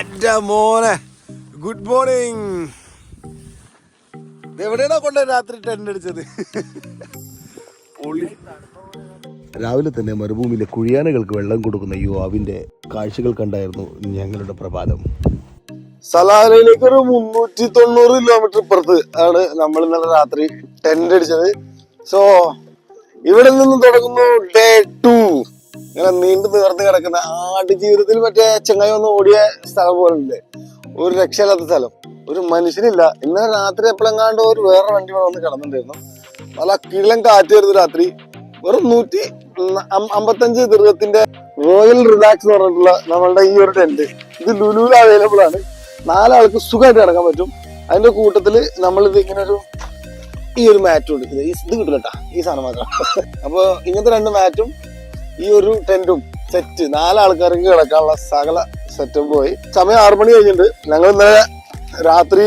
അന്റെ മോനെ. Good morning എവിടെയാണോ കൊണ്ട് രാത്രി ടെന്റ് അടിച്ചത്. രാവിലെ തന്നെ മരുഭൂമിയിലെ കുഴിയാനകൾക്ക് വെള്ളം കൊടുക്കുന്ന യുവാവിന്റെ കാഴ്ചകൾ കണ്ടായിരുന്നു ഞങ്ങളുടെ പ്രഭാതം. സലാലയിലേക്ക് ഒരു മുന്നൂറ്റി തൊണ്ണൂറ് കിലോമീറ്റർ ഇപ്പുറത്ത് ആണ് നമ്മൾ ഇന്നലെ രാത്രി ടെന്റ് അടിച്ചത്. സോ ഇവിടെ നിന്ന് തുടങ്ങുന്നു ഡേ ടു ഇങ്ങനെ നീണ്ടു നീർന്ന് കിടക്കുന്ന ആട് ജീവിതത്തിൽ മറ്റേ ചെങ്ങായി ഒന്ന് ഓടിയ സ്ഥലം പോലെ ഉണ്ട് ഒരു രക്ഷയില്ലാത്ത സ്ഥലം. ഒരു മനുഷ്യനില്ല. ഇന്നലെ രാത്രി എപ്പോഴെങ്ങാണ്ട് ഒരു വേറെ വണ്ടി വന്ന് കിടന്നിട്ടുണ്ടായിരുന്നു. നല്ല കിള്ളം കാറ്റ് വരുന്നു രാത്രി. വെറും നൂറ്റി അമ്പത്തഞ്ച് ദീർഘത്തിന്റെ റോയൽ റിലാക്സ് എന്ന് പറഞ്ഞിട്ടുള്ള നമ്മളുടെ ഈ ഒരു ടെന്റ് ഇത് ലുലുവിൽ അവൈലബിൾ ആണ്. നാലാൾക്ക് സുഖമായിട്ട് കിടക്കാൻ പറ്റും. അതിന്റെ കൂട്ടത്തിൽ നമ്മളിത് ഇങ്ങനെ ഒരു ഈ ഒരു മാറ്റും ഉണ്ട്. ഇത് കിട്ടില്ല കേട്ടാ ഈ സാധനം മാത്രം. അപ്പോൾ ഇങ്ങനത്തെ രണ്ട് മാറ്റും ഈ ഒരു ടെന്റും സെറ്റ് നാലാൾക്കാർക്ക് കിടക്കാനുള്ള സകല സെറ്റും പോയി സമയം ആറു മണി കഴിഞ്ഞിട്ടുണ്ട്. ഞങ്ങൾ ഇന്നലെ രാത്രി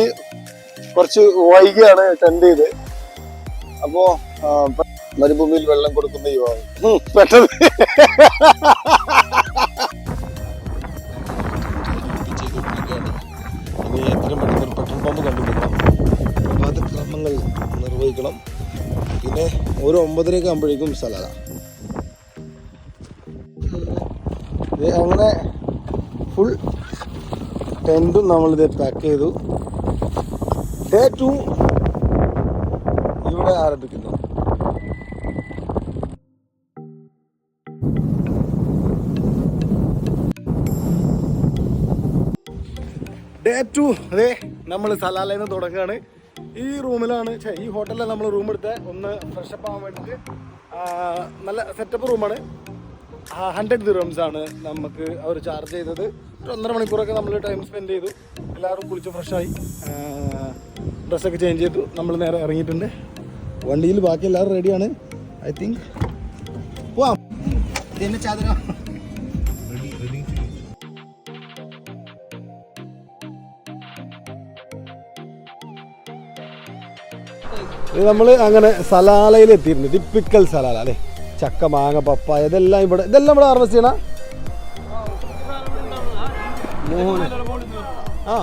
കുറച്ച് വൈകിയാണ് ടെൻഡ് ചെയ്ത് അപ്പോ മരുഭൂമിയിൽ വെള്ളം കൊടുക്കുന്ന യുവാവ്. പെട്ടെന്ന്. ഇനി എത്രയും ഒരു പെട്രോൾ പമ്പ് നിർവഹിക്കണം. പിന്നെ ഒരു ഒമ്പതരയൊക്കെ ആകുമ്പോഴേക്കും ടെന്റും നമ്മളിത് പാക്ക് ചെയ്തു. ഡേ ടു ഇവിടെ ആരംഭിക്കുന്നു. ഡേ ടു അതെ നമ്മൾ സലാലയിൽ നിന്ന് തുടങ്ങുകയാണ്. ഈ റൂമിലാണ് ഈ ഹോട്ടലിലാണ് നമ്മൾ റൂം എടുത്തത് ഒന്ന് ഫ്രഷപ്പ് ആവാൻ വേണ്ടിയിട്ട് നല്ല സെറ്റപ്പ് റൂമാണ് ഹൺഡ്രഡ് ദിറംസ് ആണ് നമുക്ക് അവർ ചാർജ് ചെയ്തത്. ഒരു ഒന്നര മണിക്കൂറൊക്കെ നമ്മൾ ടൈം സ്പെൻഡ് ചെയ്തു. എല്ലാവരും കുളിച്ച് ഫ്രഷായി ഡ്രസ്സൊക്കെ ചേഞ്ച് ചെയ്തു. നമ്മൾ നേരെ ഇറങ്ങിയിട്ടുണ്ട്. വണ്ടിയിൽ ബാക്കി എല്ലാവരും റെഡിയാണ് ഐ തിങ്ക് പോവാം. ഇതെന്നെ ചാതര നമ്മൾ അങ്ങനെ സലാലയിൽ എത്തിയിരുന്നു ടിപ്പിക്കൽ സലാല അല്ലേ? ചക്ക മാങ്ങ പപ്പായ ഇതെല്ലാം ഇവിടെ ഇതെല്ലാം ഇവിടെ ഹാർവസ്റ്റ് ചെയ്യണ? ആ.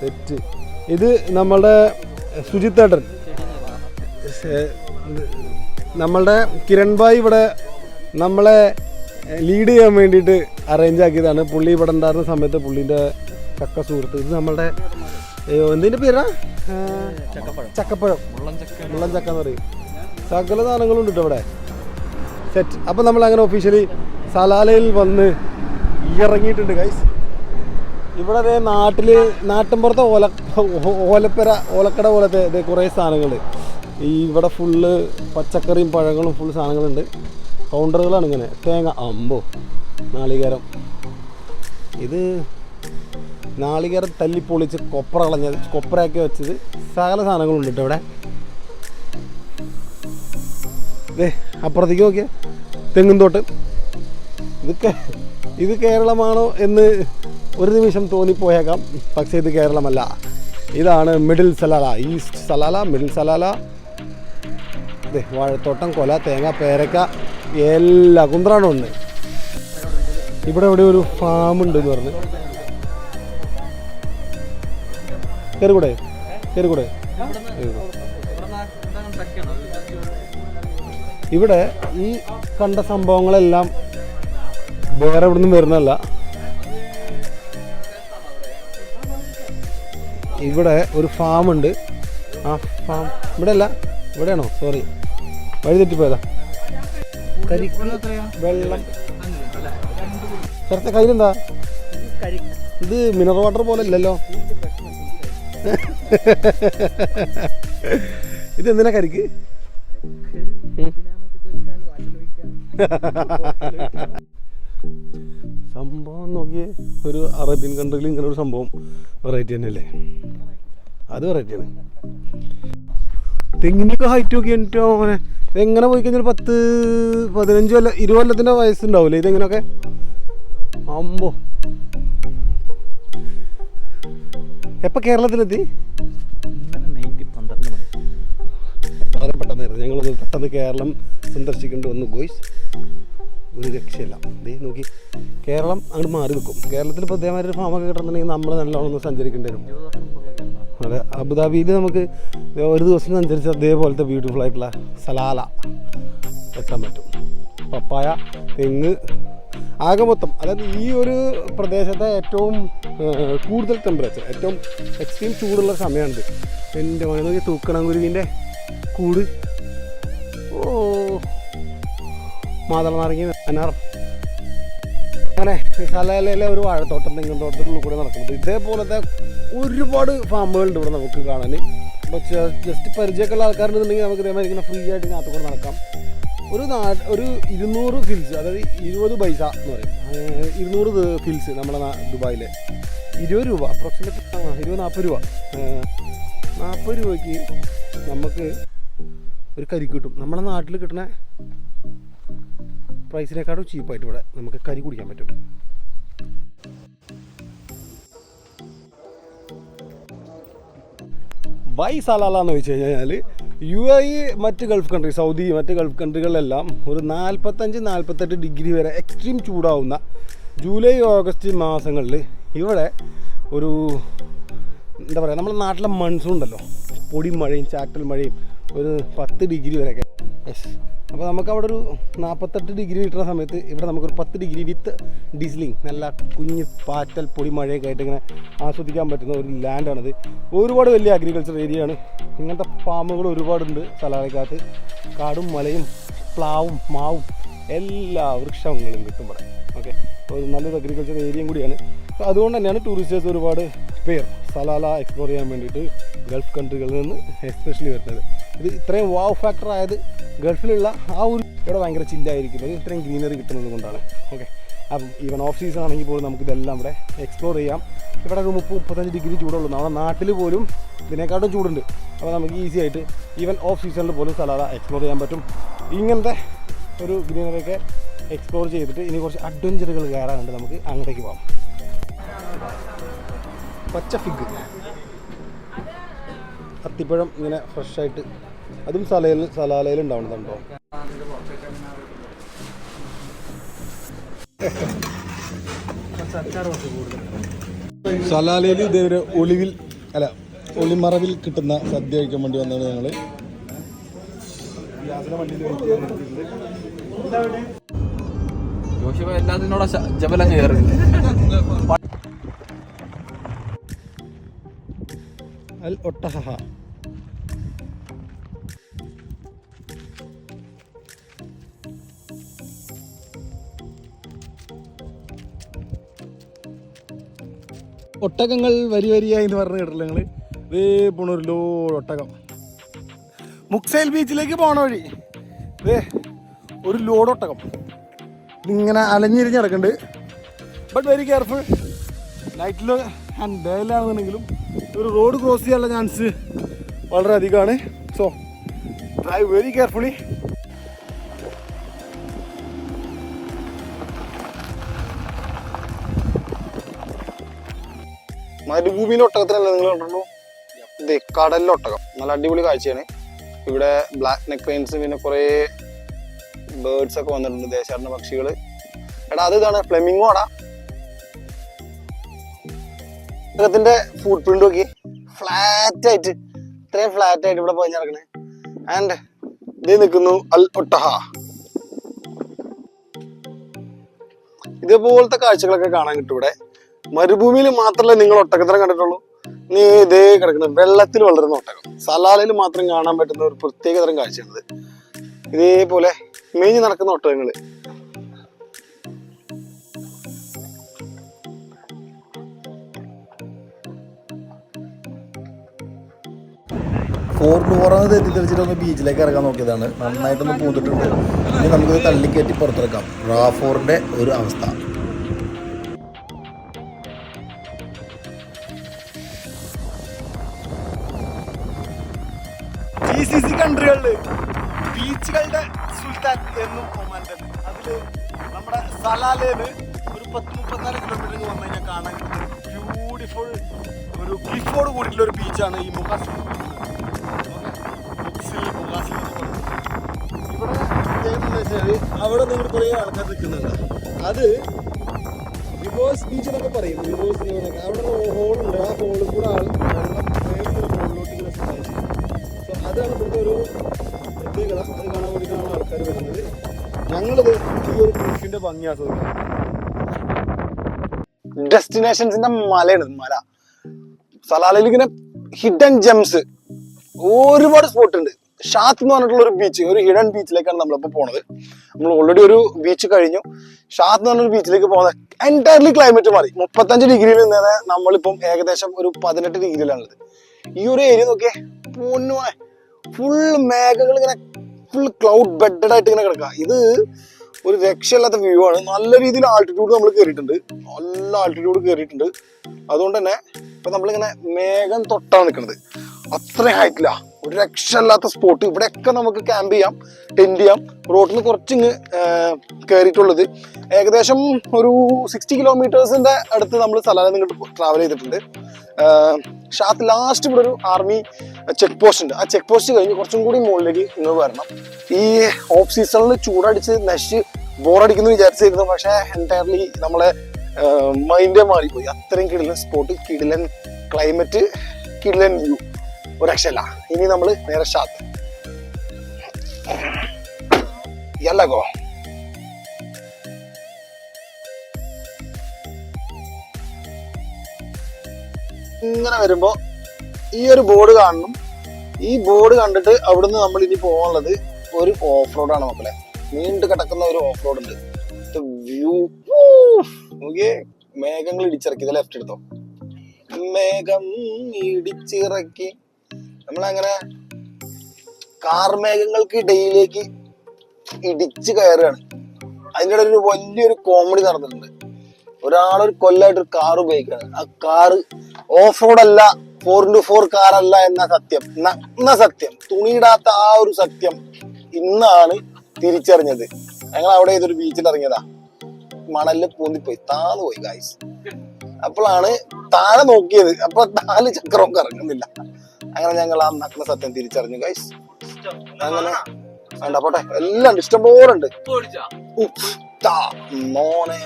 സെറ്റ് ഇത് നമ്മളുടെ സുജിത്തേട്ടൻ നമ്മളുടെ കിരൺഭായ് ഇവിടെ നമ്മളെ ലീഡ് ചെയ്യാൻ വേണ്ടിയിട്ട് അറേഞ്ച് ആക്കിയതാണ്. പുള്ളി ഇവിടെ ഉണ്ടായിരുന്ന സമയത്ത് പുള്ളീന്റെ ചക്ക സുഹൃത്ത്. ഇത് നമ്മളുടെ എന്തിന്റെ പേരാ? ചക്കപ്പഴം. ചക്കപ്പഴം. മുള്ളൻ ചക്ക എന്ന് പറയും. സകല സാധനങ്ങളുണ്ട് കേട്ടോ ഇവിടെ? സെറ്റ് അപ്പോൾ നമ്മൾ അങ്ങനെ ഒഫീഷ്യലി സലാലയിൽ വന്ന് ഇറങ്ങിയിട്ടുണ്ട് ഗൈസ് ഇവിടെ അതേ നാട്ടിൽ നാട്ടിൻപുറത്തെ ഓല ഓലപ്പര ഓലക്കട പോലത്തെ ദേ കുറേ സാധനങ്ങൾ ഈ ഇവിടെ ഫുള്ള് പച്ചക്കറിയും പഴങ്ങളും ഫുൾ സാധനങ്ങളുണ്ട്. കൗണ്ടറുകളാണ് ഇങ്ങനെ. തേങ്ങ അമ്പോ നാളികേരം. ഇത് നാളികേരം തല്ലിപ്പൊളിച്ച് കൊപ്ര കളഞ്ഞ കൊപ്രയാക്കി വെച്ചത് സകല സാധനങ്ങളുണ്ട് ഇവിടെ. അപ്പുറത്തേക്ക് നോക്കിയേ. തെങ്ങും തോട്ട്. ഇതൊക്കെ ഇത് കേരളമാണോ എന്ന് ഒരു നിമിഷം തോന്നിപ്പോയേക്കാം. പക്ഷേ ഇത് കേരളമല്ല. ഇതാണ് middle Salalah east Salalah middle Salalah. വാഴത്തോട്ടം കൊല തേങ്ങ പേരക്ക എല്ലാ കുന്ത്രാണും ഉണ്ട്. ഇവിടെ ഇവിടെ ഒരു ഫാം ഉണ്ട് എന്ന് പറഞ്ഞ്. കയറിക്കൂടെ കയറിക്കൂടെ ഇവിടെ ഈ കണ്ട സംഭവങ്ങളെല്ലാം വേറെ ഇവിടെ നിന്നും വരുന്നതല്ല. ഇവിടെ ഒരു ഫാം ഉണ്ട്. ആ ഫാം ഇവിടെ അല്ല ഇവിടെയാണോ? സോറി വഴി തെറ്റിപ്പോയതാ. വെള്ളം. ചേർത്ത കയ്യിലെന്താ? ഇത് മിനറൽ വാട്ടർ പോലെ ഇല്ലല്ലോ ഇത് എന്തിനാ കരിക്ക്? സംഭവം നോക്കിയേ ഒരു അറേബ്യൻ കൺട്രിയിൽ ഇങ്ങനെ ഒരു സംഭവം വെറൈറ്റി തന്നെയല്ലേ? അത് വെറൈറ്റിയാണ് തെങ്ങിനൊക്കെ ഹൈറ്റ് നോക്കി എന്നിട്ടോ അങ്ങനെ എങ്ങനെ പോയി കഴിഞ്ഞാൽ പത്ത് പതിനഞ്ച് കൊല്ലം ഇരുപത് കൊല്ലത്തിന്റെ വയസ്സുണ്ടാവില്ലേ ഇതെങ്ങനെയൊക്കെ? അമ്പോ. എപ്പോൾ കേരളത്തിലെത്തി? വളരെ പെട്ടെന്നായിരുന്നു ഞങ്ങളൊന്ന് പെട്ടെന്ന് കേരളം സന്ദർശിക്കേണ്ടി വന്നു ഗോയ്സ്. ഒരു രക്ഷയില്ല. ദേ നോക്കി. കേരളം അങ്ങോട്ട് മാറി വെക്കും. കേരളത്തിൽ ഇപ്പോൾ ഇതേമാതിരി ഒരു ഫാമൊക്കെ കിട്ടുന്നുണ്ടെങ്കിൽ നമ്മൾ നല്ലോണം ഒന്ന് സഞ്ചരിക്കേണ്ടി വരും. അതെ അബുദാബിയിൽ നമുക്ക് ഒരു ദിവസം സഞ്ചരിച്ച് അതേപോലത്തെ ബ്യൂട്ടിഫുൾ ആയിട്ടുള്ള സലാല എത്താൻ പറ്റും. പപ്പായ തെങ്ങ് ആകെ മൊത്തം. അതായത് ഈ ഒരു പ്രദേശത്തെ ഏറ്റവും കൂടുതൽ ടെമ്പറേച്ചർ ഏറ്റവും എക്സ്ട്രീം ചൂടുള്ള സമയമാണിത്. എന്റെ മണി തൂക്കണംകുരുവിന്റെ കൂട്. ഓ. മാതള നാരങ്ങ അനാർ അങ്ങനെ സലാലയിലെ ഒരു വാഴത്തോട്ടം തെങ്ങും തോട്ടത്തിനുള്ളിൽ കൂടെ നടക്കുന്നത്. ഇതേപോലത്തെ ഒരുപാട് ഫാമുകളുണ്ട് ഇവിടെ നമുക്ക് കാണാൻ. ജസ്റ്റ് പരിചയമൊക്കെയുള്ള ആൾക്കാരുണ്ടെന്നുണ്ടെങ്കിൽ നമുക്ക് ഇതേമാതിരി ഇങ്ങനെ ഫ്രീ ആയിട്ട് ഇതിനകത്ത് കൂടെ നടക്കാം. ഒരു നാ ഒരു ഇരുന്നൂറ് ഫിൽസ് അതായത് ഇരുപത് പൈസ എന്ന് പറയും. ഇരുന്നൂറ് ഫിൽസ് നമ്മുടെ ദുബായിലെ. ഇരുപത് രൂപ അപ്രോക്സിമേറ്റ് ഇരുപത് നാൽപ്പത് രൂപ. നാൽപ്പത് രൂപയ്ക്ക് നമുക്ക് ഒരു കരി കിട്ടും. നമ്മുടെ നാട്ടിൽ കിട്ടുന്ന പ്രൈസിനെക്കാളും ചീപ്പായിട്ട് ഇവിടെ നമുക്ക് കരി കുടിക്കാൻ പറ്റും. വൈ സലാല എന്ന് വെച്ച് കഴിഞ്ഞാൽ യു എ ഇ മറ്റ് ഗൾഫ് കൺട്രി സൗദി മറ്റ് ഗൾഫ് കൺട്രികളിലെല്ലാം ഒരു നാൽപ്പത്തഞ്ച് നാൽപ്പത്തെട്ട് ഡിഗ്രി വരെ എക്സ്ട്രീം ചൂടാവുന്ന ജൂലൈ ഓഗസ്റ്റ് മാസങ്ങളിൽ ഇവിടെ ഒരു എന്താ പറയുക നമ്മുടെ നാട്ടിലെ മൺസൂൺ ഉണ്ടല്ലോ. പൊടി മഴയും ചാറ്റൽ മഴയും ഒരു പത്ത് ഡിഗ്രി വരെയൊക്കെ. യെസ് അപ്പോൾ നമുക്ക് അവിടെ ഒരു നാൽപ്പത്തെട്ട് ഡിഗ്രി കിട്ടുന്ന സമയത്ത് ഇവിടെ നമുക്കൊരു പത്ത് ഡിഗ്രി വിത്ത് ഡീസലിങ് നല്ല കുഞ്ഞ് പാറ്റൽ പൊടി മഴയൊക്കെ ആയിട്ട് ഇങ്ങനെ ആസ്വദിക്കാൻ പറ്റുന്ന ഒരു ലാൻഡാണിത് ഒരുപാട് വലിയ അഗ്രികൾച്ചർ ഏരിയ ആണ്. ഇങ്ങനത്തെ ഫാമുകൾ ഒരുപാടുണ്ട് സലാലക്കകത്ത് കാടും മലയും പ്ലാവും മാവും എല്ലാ വൃക്ഷങ്ങളും കിട്ടും ഇവിടെ. ഓക്കെ ഒരു നല്ലൊരു അഗ്രികൾച്ചർ ഏരിയയും കൂടിയാണ്. അപ്പോൾ അതുകൊണ്ട് തന്നെയാണ് ടൂറിസ്റ്റേഴ്സ് ഒരുപാട് പേർ. സലാല എക്സ്പ്ലോർ ചെയ്യാൻ വേണ്ടിയിട്ട് ഗൾഫ് കൺട്രികളിൽ നിന്ന് എസ്പെഷ്യലി വരുന്നത്. ഇത് ഇത്രയും വാവ് ഫാക്ടർ ആയത് ഗൾഫിലുള്ള ആ ഒരു ഇവിടെ ഭയങ്കര ചില്ലായിരിക്കുന്നത് ഇത്രയും ഗ്രീനറി കിട്ടുന്നത് കൊണ്ടാണ്. ഓക്കെ അപ്പം ഈവൻ ഓഫ് സീസൺ ആണെങ്കിൽ പോലും നമുക്ക് ഇതെല്ലാം ഇവിടെ എക്സ്പ്ലോർ ചെയ്യാം. ഇവിടെ ഒരു മുപ്പത് മുപ്പത്തഞ്ച് ഡിഗ്രി ചൂടുള്ളൂ. നമ്മുടെ നാട്ടിൽ പോലും ഇതിനെക്കാട്ടും ചൂടുണ്ട്. അപ്പോൾ നമുക്ക് ഈസി ആയിട്ട് ഈവൻ ഓഫ് സീസണിൽ പോലും സലാല എക്സ്പ്ലോർ ചെയ്യാൻ പറ്റും. ഇങ്ങനത്തെ ഒരു ഗ്രീനറിയൊക്കെ എക്സ്പ്ലോർ ചെയ്തിട്ട് ഇനി കുറച്ച് അഡ്വഞ്ചറുകൾ കയറാനുണ്ട് നമുക്ക് അങ്ങോട്ടേക്ക് പോകാം. പച്ച ഫിഗ് അത്തിപ്പഴം ഇങ്ങനെ ഫ്രഷായിട്ട് അതും സലയിൽ സലാലയിൽ ഉണ്ടാവുന്നതുണ്ടോ? സലാലയിൽ ഇതേവരെ ഒളിവിൽ അല്ല ഒളിമറവിൽ കിട്ടുന്ന സദ്യ കഴിക്കാൻ വേണ്ടി വന്നതാണ് ഞങ്ങൾ ജോഷിപ്പ എല്ലാത്തിനോടെ ജബലം കയറി അൽ ഒട്ടഹ ഒട്ടകങ്ങൾ വരി വരിയായി എന്ന് പറഞ്ഞു കേട്ടില്ല നിങ്ങൾ ഇതേ പോണൊരുല്ലോ ഒട്ടകം. മുക്സൈൽ ബീച്ചിലേക്ക് പോണ വഴി. ഇതേ ഒരു ലോഡ് ഒട്ടകം. ഇതിങ്ങനെ അലഞ്ഞിരിഞ്ഞ് കിടക്കുന്നുണ്ട് ബട്ട് വെരി കെയർഫുൾ നൈറ്റിൽ ആൻഡ് ഡേയിലാണെന്നുണ്ടെങ്കിലും ഒരു റോഡ് ക്രോസ് ചെയ്യാനുള്ള ചാൻസ് വളരെ അധികമാണ് സോ ഡ്രൈവ് വെരി കെയർഫുള്ളി മരുഭൂമിയിലെ ഒട്ടകത്തിനല്ല നിങ്ങൾ കണ്ടുള്ളൂ ഇത് കടലിലെ ഒട്ടകം. നല്ല അടിപൊളി കാഴ്ചയാണ്. ഇവിടെ ബ്ലാക്ക് നെക്ക് പെയിൻസ് പിന്നെ കുറേ ബേർഡ്സ് ഒക്കെ വന്നിട്ടുണ്ട് ദേശാടന പക്ഷികൾ എടാ അത് ഇതാണ് ഫ്ലെമിംഗോ ആടാ. ഒട്ടകത്തിന്റെ ഫുട് പ്രിന്റ് നോക്കി. ഫ്ലാറ്റ് ആയിട്ട്. ഇത്രയും ഫ്ലാറ്റ് ആയിട്ട് ഇവിടെ പോയി നടക്കണേ. ആൻഡ് ഇത് നിൽക്കുന്നു അൽ ഒട്ടഹ. ഇതേപോലത്തെ കാഴ്ചകളൊക്കെ കാണാൻ കിട്ടും ഇവിടെ. മരുഭൂമിയിൽ മാത്രമല്ല നിങ്ങൾ ഒട്ടകത്തിനെ കണ്ടിട്ടുള്ളൂ? നീ ഇതേ കിടക്കുന്നത് വെള്ളത്തിൽ വളരുന്ന ഒട്ടകം. സലാലയിൽ മാത്രം കാണാൻ പറ്റുന്ന ഒരു പ്രത്യേകതരം കാഴ്ചയാണിത്. ഇതേപോലെ മേഞ്ഞ് നടക്കുന്ന ഒട്ടകങ്ങൾ. ഫോർ ഡോറാണ് തെറ്റിദ്ധരിച്ചിട്ട് ഒന്ന് ബീച്ചിലേക്ക് ഇറങ്ങാൻ നോക്കിയതാണ്. നന്നായിട്ടൊന്ന് പൂത്തിട്ടുണ്ട് ഇനി നമുക്ക് തള്ളിക്കയറ്റി പുറത്തിറക്കാം. റാഫോറിന്റെ ഒരു അവസ്ഥ. ജി സി ബീച്ചുകളുടെ സുൽത്താൻ എന്നും ഒമാൻ തന്നെ നമ്മുടെ സലാലേന് ഒരു പത്ത് മുപ്പത്തിനാല് കിലോമീറ്റർ വന്നു കഴിഞ്ഞാൽ കാണാൻ ബ്യൂട്ടിഫുൾ ഒരു ബിഫോട് കൂടിയിട്ടുള്ള ഒരു ബീച്ചാണ് ഈ മുഖാസിൽ അവിടെ നിങ്ങൾ കുറേ ആൾക്കാർ നിൽക്കുന്നുണ്ട് അത് റിവേഴ്സ് ബീച്ച് എന്നൊക്കെ പറയും. റിവേഴ്സ് എന്നൊക്കെ. അവിടെ ഹോളുണ്ട് ആ ഹോളിൽ കൂടെ ആൾ ഹോളിലോട്ട്. So അതാണ് ഇവിടുത്തെ ഒരു പ്രത്യേകത. അത് കാണാൻ വേണ്ടിയിട്ടാണ് ആൾക്കാർ വരുന്നത്. ഞങ്ങളിത് ഈ ഒരു ക്രൂസിന്റെ ഭംഗി ആസ്വദിക്കുന്നത് ഡെസ്റ്റിനേഷൻസിന്റെ മലയാണ് മല. സലാലയിൽ ഇങ്ങനെ ഹിഡൻ ജെംസ് ഒരുപാട് സ്പോട്ട് ഉണ്ട്. ഷാത്ത് എന്ന് പറഞ്ഞിട്ടുള്ള ഒരു ബീച്ച് ഒരു ഹിഡൻ ബീച്ചിലേക്കാണ് നമ്മളിപ്പോൾ പോണത്. നമ്മൾ ഓൾറെഡി ഒരു ബീച്ച് കഴിഞ്ഞു. ഷാത്ത് എന്ന് പറഞ്ഞൊരു ബീച്ചിലേക്ക് പോകുന്നത് എന്റയർലി ക്ലൈമറ്റ് മാറി. മുപ്പത്തഞ്ച് ഡിഗ്രിയിൽ നിന്ന് നമ്മളിപ്പം ഏകദേശം ഒരു പതിനെട്ട് ഡിഗ്രിയിലാണുള്ളത് ഈ ഒരു ഏരിയ നോക്കിയേ പൊന്നുമോനെ ഫുൾ മേഘങ്ങൾ ഇങ്ങനെ ഫുൾ ക്ലൗഡ് ബെഡഡ് ആയിട്ട് ഇങ്ങനെ കിടക്കുക ഇത് ഒരു രക്ഷയില്ലാത്ത വ്യൂ ആണ്. നല്ല രീതിയിൽ ആൾട്ടിറ്റ്യൂഡ് നമ്മൾ കയറിയിട്ടുണ്ട് നല്ല ആൾട്ടിറ്റ്യൂഡ് കയറിയിട്ടുണ്ട് അതുകൊണ്ട് തന്നെ ഇപ്പൊ നമ്മളിങ്ങനെ മേഘം തൊട്ടാണ് നിൽക്കുന്നത് അത്രയും ഹൈറ്റില്ല ഒരു രക്ഷമില്ലാത്ത സ്പോട്ട് ഇവിടെയൊക്കെ നമുക്ക് ക്യാമ്പ് ചെയ്യാം ടെന്റ് ചെയ്യാം. റോഡിൽ നിന്ന് കുറച്ചിങ്ങ് കയറിയിട്ടുള്ളത് ഏകദേശം ഒരു സിക്സ്റ്റി കിലോമീറ്റേഴ്സിന്റെ അടുത്ത് നമ്മൾ സ്ഥലം നിങ്ങോട്ട് ട്രാവൽ ചെയ്തിട്ടുണ്ട്. ഷാത്ത് ലാസ്റ്റ് ഇവിടെ ഒരു ആർമി ചെക്ക് പോസ്റ്റ് ഉണ്ട്. ആ ചെക്ക് പോസ്റ്റ് കഴിഞ്ഞ് കുറച്ചും കൂടി മുകളിലേക്ക് നിങ്ങൾ വരണം. ഈ ഓഫ് സീസണിൽ ചൂടടിച്ച് നശിച്ച് ബോറടിക്കുന്നു വിചാരിച്ചിരുന്നു. പക്ഷേ എന്റയർലി നമ്മളെ മൈൻഡേ മാറിപ്പോയി. അത്രയും കിടിലൻ സ്പോട്ട് കിടിലൻ ക്ലൈമറ്റ് കിടിലൻ വ്യൂ ഒരു രക്ഷയില്ല ഇനി നമ്മൾ നേരെ ഷാത്ത് എല്ലകോ ഇങ്ങനെ വരുമ്പോ ഈ ഒരു ബോർഡ് കാണണം. ഈ ബോർഡ് കണ്ടിട്ട് അവിടുന്ന് നമ്മൾ ഇനി പോകാനുള്ളത് ഒരു ഓഫ് റോഡാണ് മക്കളെ. നീണ്ടു കിടക്കുന്ന ഒരു ഓഫ് റോഡ് ഉണ്ട് വ്യൂ മേഘങ്ങൾ ഇടിച്ചിറക്കി. ഇത് ലെഫ്റ്റ് എടുത്തോ. മേഘം ഇടിച്ചിറക്കി. നമ്മളങ്ങനെ കാർമേഘങ്ങൾക്ക് ഇടയിലേക്ക് ഇടിച്ചു കയറുകയാണ്. അതിന്റെ ഒരു വലിയൊരു കോമഡി നടന്നിട്ടുണ്ട്. ഒരാളൊരു കൊല്ലായിട്ട് ഒരു കാർ ഉപയോഗിക്കുകയാണ്. ആ കാറ് ഓഫ് റോഡ് അല്ല ഫോർ ഇന്റു ഫോർ കാർ അല്ല എന്ന സത്യം. നഗ്ന സത്യം. തുണിയിടാത്ത ആ ഒരു സത്യം ഇന്നാണ് തിരിച്ചറിഞ്ഞത്. ഞങ്ങൾ അവിടെ ഏതൊരു ബീച്ചിൽ ഇറങ്ങിയതാ. മണലിൽ പൂന്തിപ്പോയി. താന്ന് പോയി ഗായ്സ് അപ്പോഴാണ് താഴെ നോക്കിയത്. അപ്പൊ താൽ ചക്രവും കറങ്ങുന്നില്ല അങ്ങനെ ഞങ്ങൾ ആ നഗ്ന സത്യം തിരിച്ചറിഞ്ഞു ഗൈസ് അങ്ങനെ വേണ്ട പോട്ടെ. എല്ലാം ഉണ്ട്. ഇഷ്ടംപോലെ ഉണ്ട് മോനെ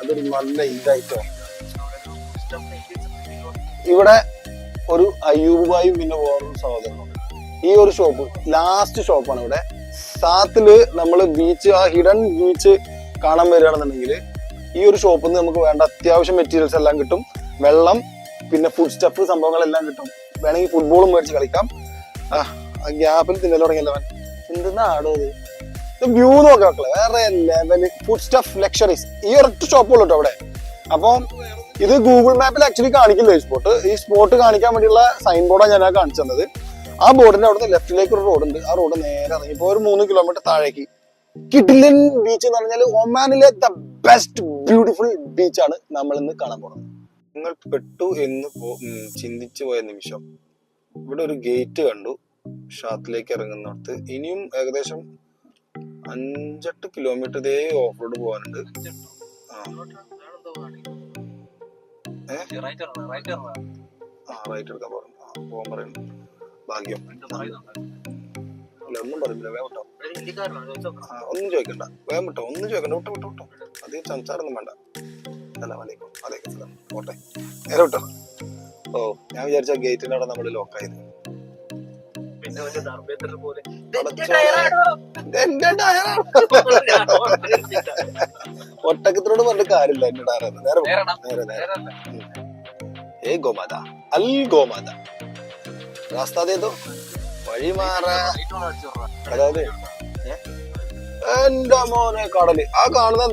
അതൊരു നല്ല ഇതായിട്ടോ. ഇവിടെ ഒരു അയ്യൂബായും പിന്നെ വേറൊരു സഹോദരനുണ്ട് ഈ ഒരു ഷോപ്പ് ലാസ്റ്റ് ഷോപ്പാണ് ഇവിടെ. സാത്തിൽ നമ്മൾ ബീച്ച് ആ ഹിഡൻ ബീച്ച് കാണാൻ വരികയാണെന്നുണ്ടെങ്കിൽ ഈ ഒരു ഷോപ്പിൽ നിന്ന് നമുക്ക് വേണ്ട അത്യാവശ്യം മെറ്റീരിയൽസ് എല്ലാം കിട്ടും. വെള്ളം പിന്നെ ഫുഡ് സ്റ്റഫ് സംഭവങ്ങളെല്ലാം കിട്ടും. വേണമെങ്കിൽ ഫുട്ബോളും മേടിച്ച് കളിക്കാം. ആ ഗ്യാപ്പിൽ തിന്നൽ തുടങ്ങിയല്ലോ അവൻ. എന്തെന്നാടോ ഇത്? വ്യൂ നോക്കാം മക്കളെ വേറെ ലെവൽ ഫുഡ് സ്റ്റഫ് ലക്ഷറീസ് ഈ ഒരൊറ്റ ഷോപ്പുള്ളൂ കേട്ടോ അവിടെ. അപ്പോൾ ഇത് ഗൂഗിൾ മാപ്പിൽ ആക്ച്വലി കാണിക്കില്ല ഈ സ്പോട്ട് ഈ സ്പോട്ട് കാണിക്കാൻ വേണ്ടിയുള്ള സൈൻ ബോർഡാണ് ഞാൻ കാണിച്ചു തന്നത്. ആ ബോർഡിന്റെ അവിടുന്ന് ലെഫ്റ്റിലേക്ക് ഒരു റോഡ് ഉണ്ട്. ആ റോഡ് നേരെ ഇറങ്ങിപ്പോ ഒരു മൂന്ന് കിലോമീറ്റർ താഴേക്ക്. കിഡിലിൻ ബീച്ച് എന്ന് പറഞ്ഞാൽ ഒമാനിലെ ദ ബെസ്റ്റ് ബ്യൂട്ടിഫുൾ ബീച്ചാണ് നമ്മൾ ഇന്ന് കാണാൻ പോകുന്നത് നിങ്ങൾ പെട്ടു എന്ന് ചിന്തിച്ചു പോയ നിമിഷം ഇവിടെ ഒരു ഗേറ്റ് കണ്ടു. ഷാത്തിലേക്ക് ഇറങ്ങുന്നിടത്ത്. ഇനിയും ഏകദേശം അഞ്ചെട്ട് കിലോമീറ്റർ ഇതേ ഓഫ് റോഡ് പോകാനുണ്ട്. ആ. റൈറ്റ് എടുക്കാൻ പറഞ്ഞു. പോകാൻ പറയുന്നു ഭാഗ്യം. അല്ല ഒന്നും പറയുന്നില്ല വേഗം വിട്ടോ. ഒന്നും ചോദിക്കണ്ട. വേഗം വിട്ടോ. ഒന്നും ചോദിക്കണ്ട. വിട്ടോ വിട്ടോ വിട്ടോ. അധികം സംസാരമൊന്നും വേണ്ട. അസ്സലാമു അലൈക്കും. വലൈക്കും സലാം. പോട്ടെ. നേരെ വിട്ടോ? ഓ ഞാൻ വിചാരിച്ച ഗേറ്റിന്റെ അവിടെ നമ്മൾ ലോക്കായത് ഒട്ടക്കത്തിനോട് പറഞ്ഞ കാര്യമില്ല എന്റെ ടയറാണ് നേരെ. നേരെ നേരെ. ഏ ഗോമാത. അൽ ഗോമാത. രാസ്ത അതേതോ വഴി മാറാ. അതായത്? എന്റെ മോനെ കടൽ. ആ കാണുന്ന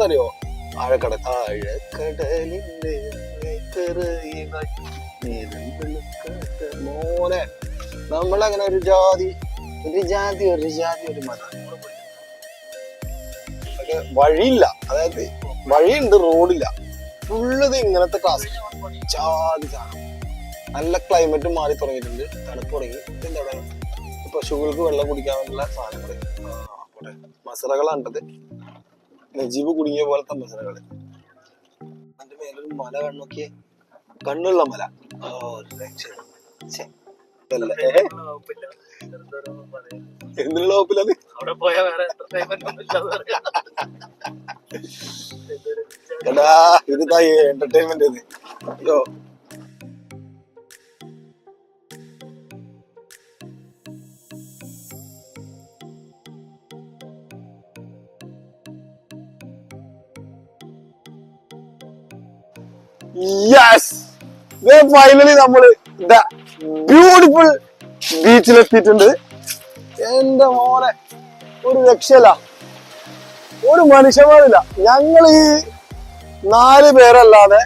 മോനെ നമ്മളങ്ങനെ ഒരു ജാതി ഒരു ജാതി ഒരു ജാതി ഒരു മതം വഴിയില്ല. അതായത് വഴിയുണ്ട് റോഡില്ല. ഫുള്ളത് ഇങ്ങനത്തെ ക്ലാസ് ജാതി നല്ല ക്ലൈമറ്റ് മാറി തുടങ്ങിയിട്ടുണ്ട് തണുപ്പ് തുടങ്ങി. എന്താ ഇവിടെ? പശുക്കൾക്ക് വെള്ളം കുടിക്കാനുള്ള സാധനങ്ങൾ മസറകളാണ്ടത് നജീബ് കുടുങ്ങിയ പോലത്തെ മസറകൾ അതിന്റെ മേലൊരു മല കണ്ണൊക്കെ കണ്ണുള്ള മല? എന്തിനുള്ള ഇല്ലാതെ എടാ ഇത്? എന്റർടൈൻമെന്റ് അയ്യോ. യെസ് ഫൈനലി നമ്മൾ ബ്യൂട്ടിഫുൾ ബീച്ചിലെത്തിയിട്ടുണ്ട് എന്റെ മോനെ ഒരു രക്ഷയില്ല. ഒരു മനുഷ്യന്മാരില്ല. ഞങ്ങൾ ഈ നാല് പേരല്ലാതെ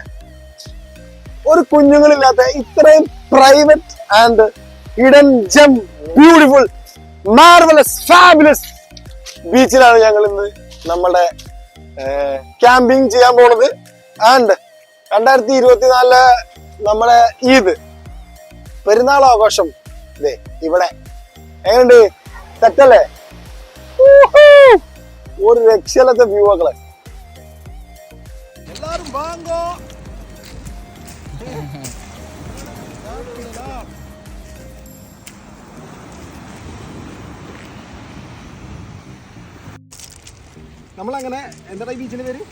ഒരു കുഞ്ഞുങ്ങളില്ലാത്ത ഇത്രയും private and hidden gem beautiful marvellous fabulous ബീച്ചിലാണ് ഞങ്ങൾ ഇന്ന് നമ്മുടെ ക്യാമ്പിങ് ചെയ്യാൻ പോണത്. ആൻഡ് രണ്ടായിരത്തി ഇരുപത്തിനാലിൽ നമ്മളെ ഈദ് പെരുന്നാൾ ആഘോഷം ഇതേ ഇവിടെ. എങ്ങനെയുണ്ട്? തെറ്റല്ലേ. ഒരു രക്ഷയില്ലാത്ത വ്യൂവകളെ. എല്ലാരും വാങ്ങോ? നമ്മളങ്ങനെ എന്താ ഈ ബീച്ചിന്റെ പേര്?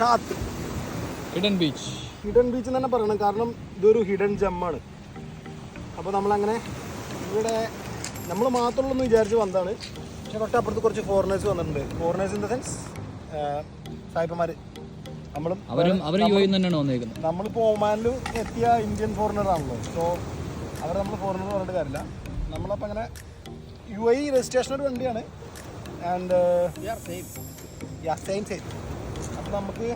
ഷാത്ത് ഹിഡൻ ബീച്ച് ഹിഡൻ ബീച്ച് എന്ന് തന്നെ പറയണം. കാരണം ഇതൊരു ഹിഡൻ ജമ്മാണ് അപ്പോൾ നമ്മളങ്ങനെ ഇവിടെ നമ്മൾ മാത്രമുള്ളൂ വിചാരിച്ച് വന്നതാണ്. പക്ഷെ തൊട്ടപ്പുറത്ത് കുറച്ച് ഫോറിനേഴ്സ് വന്നിട്ടുണ്ട്. ഫോറിനേഴ്സ് ഇൻ ദ സെൻസ് സായിപ്പന്മാർ നമ്മളും അവരും അവർ യു തന്നെയാണ് വന്നേക്കുന്നത്. നമ്മളിപ്പോൾ ഒമാനിൽ എത്തിയ ഇന്ത്യൻ ഫോറിനർ ആണല്ലോ. സോ അവരെ നമ്മൾ ഫോറിനർ പറഞ്ഞിട്ട് കാര്യമില്ല. നമ്മളപ്പോൾ അങ്ങനെ യു ഐ രജിസ്ട്രേഷൻ ഒരു വണ്ടിയാണ്. ആൻഡ് യാ സെയിം സെയിം നമുക്ക്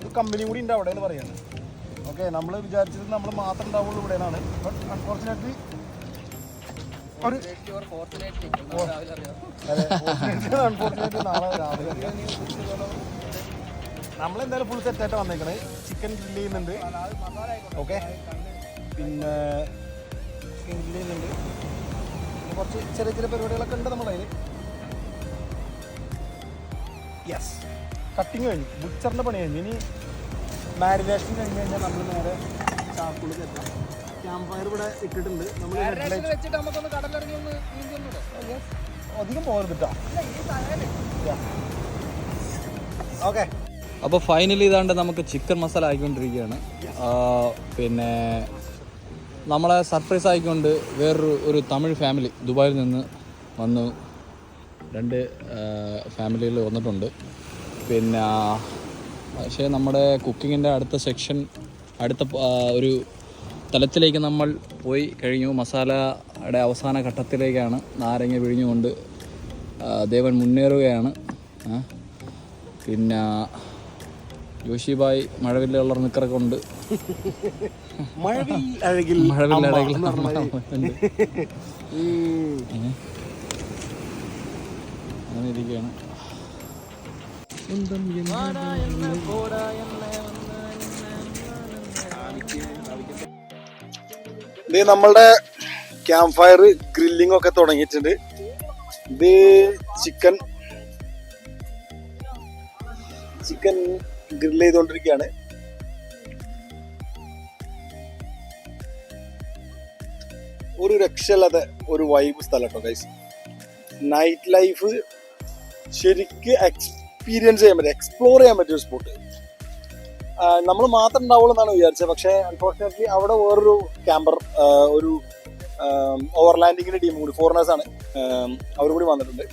ഒരു കമ്പനി കൂടി ഉണ്ട് അവിടെ എന്ന് പറയാണ്. ഓക്കെ നമ്മൾ വിചാരിച്ചത് നമ്മൾ മാത്രം ഉണ്ടാവുള്ളൂ ഇവിടെ നിന്നാണ് ബട്ട് അൺഫോർച്ചുനേറ്റ്ലി ഒരു നാളെ. നമ്മളെന്തായാലും ഫുൾ സെറ്റായിട്ട് വന്നേക്കണേ. ചിക്കൻ ഗ്രില്ല് ചെയ്യുന്നുണ്ട്. ഓക്കെ പിന്നെ ചിക്കൻ ഗ്രില്ല് ചെയ്യുന്നുണ്ട്. കുറച്ച് ചെറിയ ചെറിയ പരിപാടികളൊക്കെ ഉണ്ട് നമ്മുടെ കയ്യിൽ യെസ് കട്ടിങ് കഴിഞ്ഞു. ബുച്ചറിന്റെ പണി കഴിഞ്ഞു. ഇനി മാരിനേഷൻ കഴിഞ്ഞ് കഴിഞ്ഞാൽ നമ്മൾ നേരെ ചാർക്കുള്ളിൽ എത്താം ക്യാമ്പ് ഫയർ ഇവിടെ ഇട്ടിട്ടുണ്ട്. നമ്മൾ ഹെഡ്ലൈറ്റ് വെച്ചിട്ട് നമുക്കൊന്ന് കടലിറങ്ങി ഒന്ന് നീന്തി അധികം പോകരുത് കേട്ടോ ഓക്കെ അപ്പോൾ ഫൈനലി ഇതാണ്ട് നമുക്ക് ചിക്കൻ മസാല ആയിക്കൊണ്ടിരിക്കുകയാണ്. പിന്നെ നമ്മളെ സർപ്രൈസ് ആയിക്കൊണ്ട് വേറൊരു ഒരു തമിഴ് ഫാമിലി ദുബായിൽ നിന്ന് വന്നു. രണ്ട് ഫാമിലികൾ വന്നിട്ടുണ്ട്. പിന്നെ പക്ഷേ നമ്മുടെ കുക്കിങ്ങിന്റെ അടുത്ത സെക്ഷൻ അടുത്ത ഒരു തലത്തിലേക്ക് നമ്മൾ പോയി കഴിഞ്ഞു. മസാലയുടെ അവസാന ഘട്ടത്തിലേക്കാണ് നാരങ്ങ പിഴിഞ്ഞുകൊണ്ട് ദേവൻ മുന്നേറുകയാണ്. പിന്നെ ജോഷിബായി മഴവില്ല ഉള്ള നിക്കറൊക്കെ ഉണ്ട് അങ്ങനെ അഴകിൽ ഇത് നമ്മളുടെ ക്യാമ്പ് ഫയർ ഗ്രില്ലിംഗ് ഒക്കെ തുടങ്ങിയിട്ടുണ്ട്. ഇത് ചിക്കൻ ചിക്കൻ ഗ്രില്ല് ചെയ്തുകൊണ്ടിരിക്കുകയാണ്. ഒരു രക്ഷയില്ലാത്ത ഒരു വൈബ് സ്ഥലം കേട്ടോ ഗൈസ് നൈറ്റ് ലൈഫ് ശരിക്ക് എക്സ്പീരിയൻസ് ചെയ്യാൻ പറ്റും എക്സ്പ്ലോർ ചെയ്യാൻ പറ്റിയ സ്പോട്ട് നമ്മൾ മാത്രം ഉണ്ടാവുള്ളൂ എന്നാണ് വിചാരിച്ചത്. പക്ഷേ അൺഫോർച്ചുനേറ്റ്ലി അവിടെ വേറൊരു ക്യാമ്പർ ഒരു ഓവർലാൻഡിങ്ങിന്റെ ടീം കൂടി ഫോറിനേഴ്സാണ് അവർ കൂടി വന്നിട്ടുണ്ട്.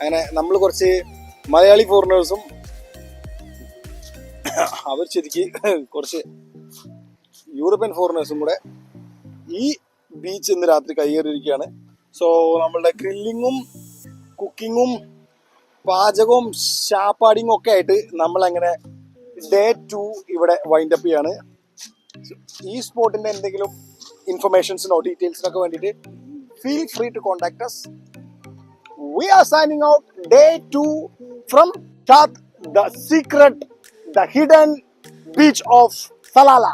അങ്ങനെ നമ്മൾ കുറച്ച് മലയാളി ഫോറിനേഴ്സും അവർ ശരിക്ക് കുറച്ച് യൂറോപ്യൻ ഫോറിനേഴ്സും കൂടെ ഈ ബീച്ച് ഇന്ന് രാത്രി കൈയേറിയിരിക്കുകയാണ്. സോ നമ്മളുടെ ഗ്രില്ലിങ്ങും കുക്കിങ്ങും പാചകവും ഷാപ്പാടിങ്ങും ഒക്കെ ആയിട്ട് നമ്മൾ അങ്ങനെ ഡേ ടു ഇവിടെ വൈൻഡ് അപ്പ് ചെയ്യാണ് ഈ സ്പോട്ടിന്റെ എന്തെങ്കിലും ഇൻഫർമേഷൻസിനോ ഡീറ്റെയിൽസിനൊക്കെ വേണ്ടിയിട്ട് feel free to contact us we are signing out day two from the secret the hidden beach of Salalah.